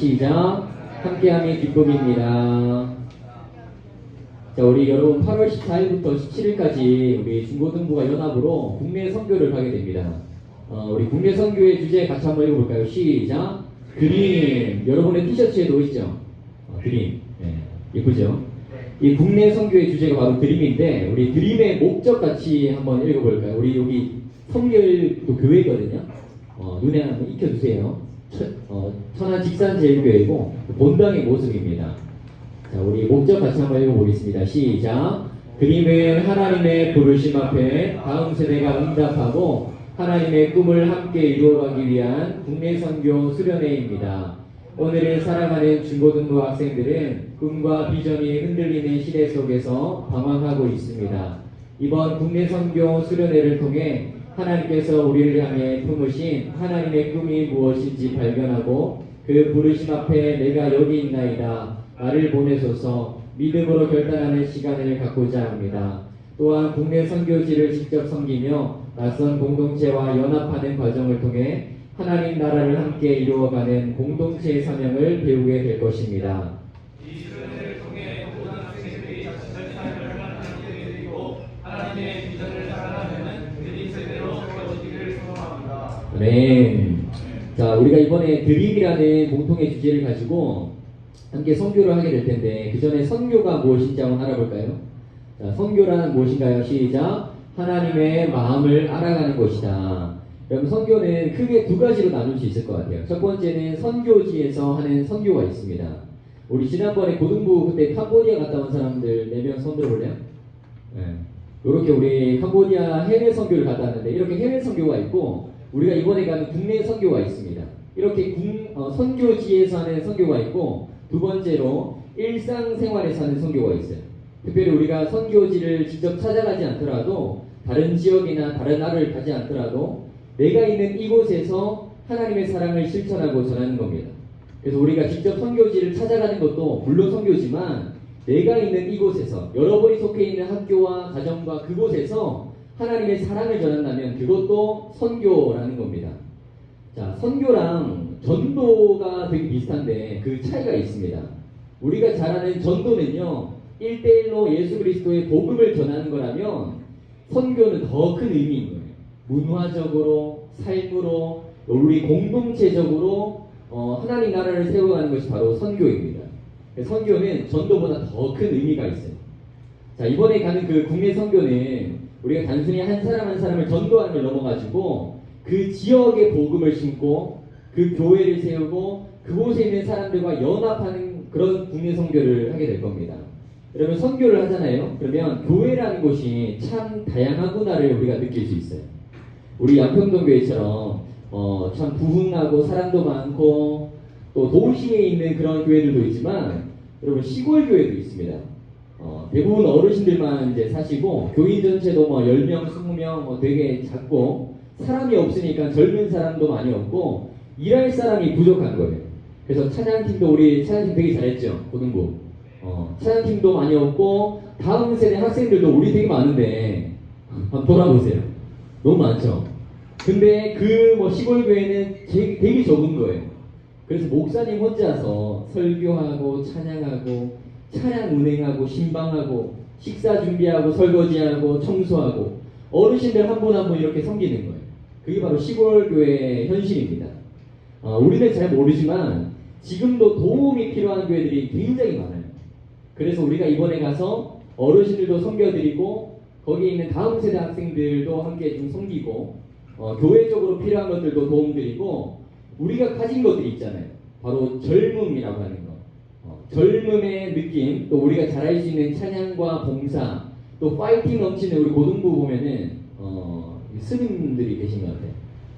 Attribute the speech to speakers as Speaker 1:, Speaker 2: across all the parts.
Speaker 1: 시작. 함께함이 기쁨입니다. 자, 우리 여러분 8월 14일부터 17일까지 우리 중고등부가 연합으로 국내 선교를 하게 됩니다. 어, 우리 국내 선교의 주제 같이 한번 읽어볼까요? 시작. 그림. 여러분의 티셔츠에도 있죠? 어, 그림. 네, 예쁘죠? 이 국내 선교의 주제가 바로 드림인데 우리 드림의 목적 같이 한번 읽어볼까요? 우리 여기 성결도 교회거든요. 어, 눈에 한번 익혀주세요. 천, 어, 천안 직산제일교회고 본당의 모습입니다. 자, 우리 목적 같이 한번 읽어보겠습니다. 시작. 그림은 하나님의 부르심 앞에 다음 세대가 응답하고 하나님의 꿈을 함께 이루어가기 위한 국내 선교 수련회입니다. 오늘을 살아가는 중고등부 학생들은 꿈과 비전이 흔들리는 시대 속에서 방황하고 있습니다. 이번 국내 선교 수련회를 통해 하나님께서 우리를 향해 품으신 하나님의 꿈이 무엇인지 발견하고 그 부르심 앞에 내가 여기 있나이다. 나를 보내소서 믿음으로 결단하는 시간을 갖고자 합니다. 또한 국내 선교지를 직접 섬기며 낯선 공동체와 연합하는 과정을 통해 하나님 나라를 함께 이루어가는 공동체의 사명을 배우게 될 것입니다. 네. 자, 우리가 이번에 드림이라는 공통의 주제를 가지고 함께 선교를 하게 될 텐데 그 전에 선교가 무엇인지 한번 알아볼까요? 자, 선교란 무엇인가요? 시작. 하나님의 마음을 알아가는 것이다. 여러분 선교는 크게 두 가지로 나눌 수 있을 것 같아요. 첫 번째는 선교지에서 하는 선교가 있습니다. 우리 지난번에 고등부 그때 캄보디아 갔다 온 사람들 4명 손 들어볼래요? 네. 이렇게 우리 캄보디아 해외 선교를 갔다 왔는데 이렇게 해외 선교가 있고 우리가 이번에 가는 국내 선교가 있습니다. 이렇게 국, 어, 선교지에서 하는 선교가 있고 두 번째로 일상생활에서 하는 선교가 있어요. 특별히 우리가 선교지를 직접 찾아가지 않더라도 다른 지역이나 다른 나라를 가지 않더라도 내가 있는 이곳에서 하나님의 사랑을 실천하고 전하는 겁니다. 그래서 우리가 직접 선교지를 찾아가는 것도 물론 선교지만 내가 있는 이곳에서 여러분이 속해 있는 학교와 가정과 그곳에서 하나님의 사랑을 전한다면 그것도 선교라는 겁니다. 자, 선교랑 전도가 되게 비슷한데 그 차이가 있습니다. 우리가 잘 아는 전도는요, 1대1로 예수 그리스도의 복음을 전하는 거라면 선교는 더 큰 의미인 거예요. 문화적으로, 삶으로, 우리 공동체적으로 어, 하나님 나라를 세워가는 것이 바로 선교입니다. 선교는 전도보다 더 큰 의미가 있어요. 자, 이번에 가는 그 국내 선교는 우리가 단순히 한 사람 한 사람을 전도하는 걸 넘어가지고 그 지역의 복음을 심고 그 교회를 세우고 그곳에 있는 사람들과 연합하는 그런 국내 선교를 하게 될 겁니다. 여러분 선교를 하잖아요. 그러면 교회라는 곳이 참 다양하구나를 우리가 느낄 수 있어요. 우리 양평동 교회처럼 어, 참 부흥하고 사람도 많고 또 도시에 있는 그런 교회들도 있지만 여러분 시골 교회도 있습니다. 어, 대부분 어르신들만 이제 사시고 교인 전체도 뭐 10명, 20명 뭐 되게 작고 사람이 없으니까 젊은 사람도 많이 없고 일할 사람이 부족한 거예요. 그래서 찬양팀도 우리 찬양팀 되게 잘했죠. 고등부. 어, 찬양팀도 많이 없고 다음 세대 학생들도 우리 되게 많은데 한번 돌아보세요. 너무 많죠. 근데 그 뭐 시골 교회는 되게, 되게 적은 거예요. 그래서 목사님 혼자서 설교하고 찬양하고 차량 운행하고 신방하고 식사 준비하고 설거지하고 청소하고 어르신들 한 분 한분 이렇게 섬기는 거예요. 그게 바로 시골 교회 현실입니다. 어, 우리는 잘 모르지만 지금도 도움이 필요한 교회들이 굉장히 많아요. 그래서 우리가 이번에 가서 어르신들도 섬겨드리고 거기에 있는 다음 세대 학생들도 함께 좀 섬기고 어, 교회적으로 필요한 것들도 도움드리고 우리가 가진 것들이 있잖아요. 바로 젊음이라고 하는 거. 어, 젊음의 느낌, 또 우리가 잘할 수 있는 찬양과 봉사, 또 파이팅 넘치는 우리 고등부 보면은 어, 스님들이 계신 것 같아요.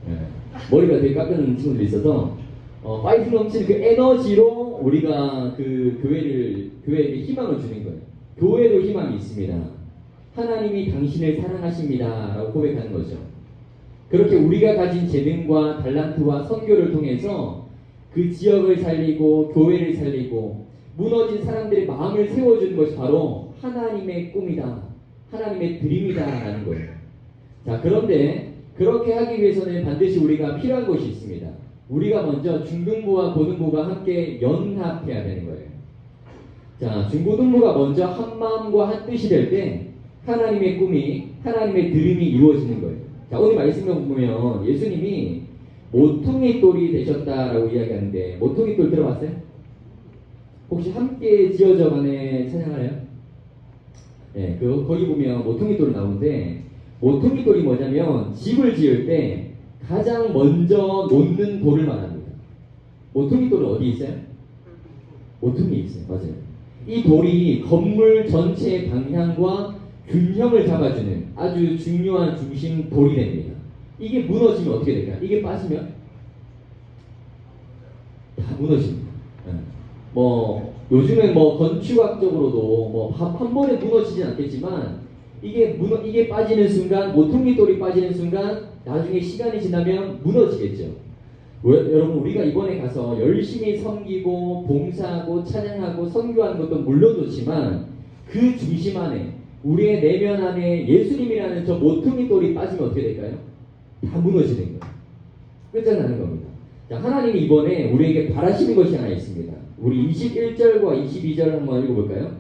Speaker 1: 예. 머리가 되게 깎은 친구들이 있어서 어, 파이팅 넘치는 그 에너지로 우리가 그 교회를 교회에게 희망을 주는 거예요. 교회도 희망이 있습니다. 하나님이 당신을 사랑하십니다라고 고백하는 거죠. 그렇게 우리가 가진 재능과 달란트와 선교를 통해서 그 지역을 살리고 교회를 살리고 무너진 사람들의 마음을 세워주는 것이 바로 하나님의 꿈이다. 하나님의 드림이다라는 거예요. 자, 그런데 그렇게 하기 위해서는 반드시 우리가 필요한 것이 있습니다. 우리가 먼저 중등부와 고등부가 함께 연합해야 되는 거예요. 자, 중고등부가 먼저 한 마음과 한 뜻이 될 때 하나님의 꿈이 하나님의 드림이 이루어지는 거예요. 자, 오늘 말씀을 보면 예수님이 모퉁이 돌이 되셨다라고 이야기하는데 모퉁이 돌 들어봤어요? 혹시 함께 지어져 가네 찬양하나요? 네, 그 거기 보면 모퉁이 돌이 나오는데 모퉁이 돌이 뭐냐면 집을 지을 때 가장 먼저 놓는 돌을 말합니다. 모퉁이 돌은 어디 있어요? 모퉁이 있어요. 맞아요. 이 돌이 건물 전체의 방향과 균형을 잡아주는 아주 중요한 중심 돌이 됩니다. 이게 무너지면 어떻게 될까요? 이게 빠지면 다 무너집니다. 예. 뭐 요즘엔 뭐 건축학적으로도 뭐 한 번에 무너지진 않겠지만 이게 무너 이게 빠지는 순간 모퉁이 돌이 빠지는 순간 나중에 시간이 지나면 무너지겠죠. 왜- 여러분 우리가 이번에 가서 열심히 섬기고 봉사하고 찬양하고 선교하는 것도 물론 좋지만 그 중심 안에 우리의 내면 안에 예수님이라는 저 모퉁이 돌이 빠지면 어떻게 될까요? 다 무너지는 거예요. 끝장나는 겁니다. 자, 하나님이 이번에 우리에게 바라시는 것이 하나 있습니다. 우리 21절과 22절 한번 읽어볼까요?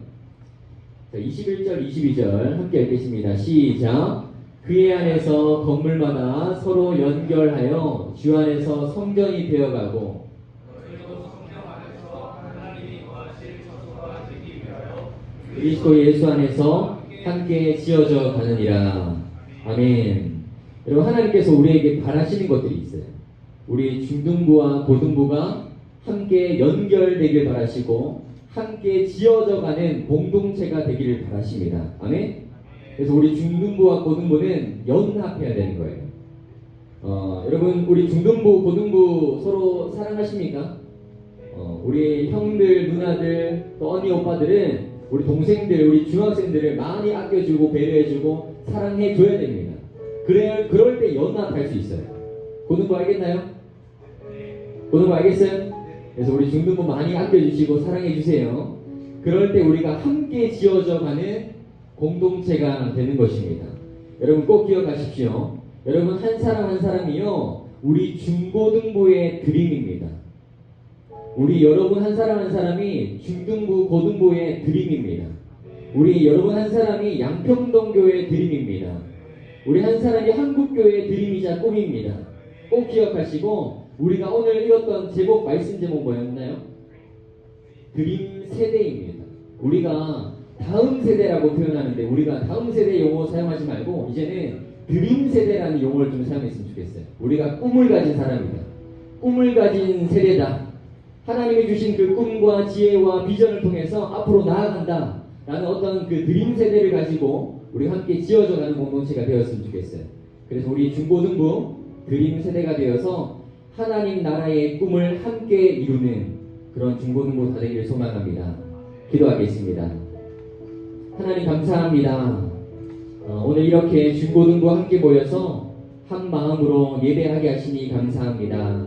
Speaker 1: 자, 21절, 22절 함께 읽겠습니다. 시작. 그의 안에서 건물마다 서로 연결하여 주 안에서 성전이 되어가고 그리스도 예수 안에서 함께 지어져 가느니라. 아멘. 여러분 하나님께서 우리에게 바라시는 것들이 있어요. 우리 중등부와 고등부가 함께 연결되길 바라시고 함께 지어져 가는 공동체가 되기를 바라십니다. 아멘. 그래서 우리 중등부와 고등부는 연합해야 되는 거예요. 어, 여러분 우리 중등부, 고등부 서로 사랑하십니까? 어, 우리 형들, 누나들, 또 언니, 오빠들은 우리 동생들, 우리 중학생들을 많이 아껴주고 배려해주고 사랑해줘야 됩니다. 그래, 그럴 때 연합할 수 있어요. 고등부 알겠나요? 고등부 알겠어요? 그래서 우리 중등부 많이 아껴주시고 사랑해주세요. 그럴 때 우리가 함께 지어져 가는 공동체가 되는 것입니다. 여러분 꼭 기억하십시오. 여러분 한 사람 한 사람이요 우리 중고등부의 드림입니다. 우리 여러분 한 사람 한 사람이 중등부 고등부의 드림입니다. 우리 여러분 한 사람이 양평동교의 드림입니다. 우리 한 사람이 한국교의 드림이자 꿈입니다. 꼭 기억하시고 우리가 오늘 읽었던 제목 말씀 제목 뭐였나요? 드림 세대입니다. 우리가 다음 세대라고 표현하는데 우리가 다음 세대 용어 사용하지 말고 이제는 드림 세대라는 용어를 좀 사용했으면 좋겠어요. 우리가 꿈을 가진 사람이다. 꿈을 가진 세대다. 하나님이 주신 그 꿈과 지혜와 비전을 통해서 앞으로 나아간다. 라는 어떤 그 드림 세대를 가지고 우리 함께 지어져 가는 공동체가 되었으면 좋겠어요. 그래서 우리 중고등부 드림 세대가 되어서 하나님 나라의 꿈을 함께 이루는 그런 중고등부 다 되기를 소망합니다. 기도하겠습니다. 하나님 감사합니다. 어, 오늘 이렇게 중고등부 함께 모여서 한 마음으로 예배하게 하시니 감사합니다.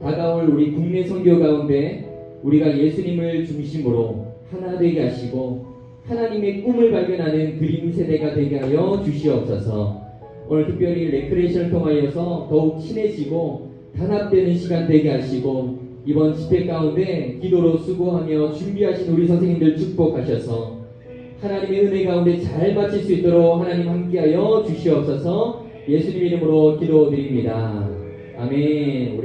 Speaker 1: 다가올 우리 국내 선교 가운데 우리가 예수님을 중심으로 하나 되게 하시고 하나님의 꿈을 발견하는 드림 세대가 되게 하여 주시옵소서. 오늘 특별히 레크레이션을 통하여서 더욱 친해지고 단합되는 시간 되게 하시고 이번 집회 가운데 기도로 수고하며 준비하신 우리 선생님들 축복하셔서 하나님의 은혜 가운데 잘 마칠 수 있도록 하나님 함께하여 주시옵소서 예수님 이름으로 기도드립니다. 아멘.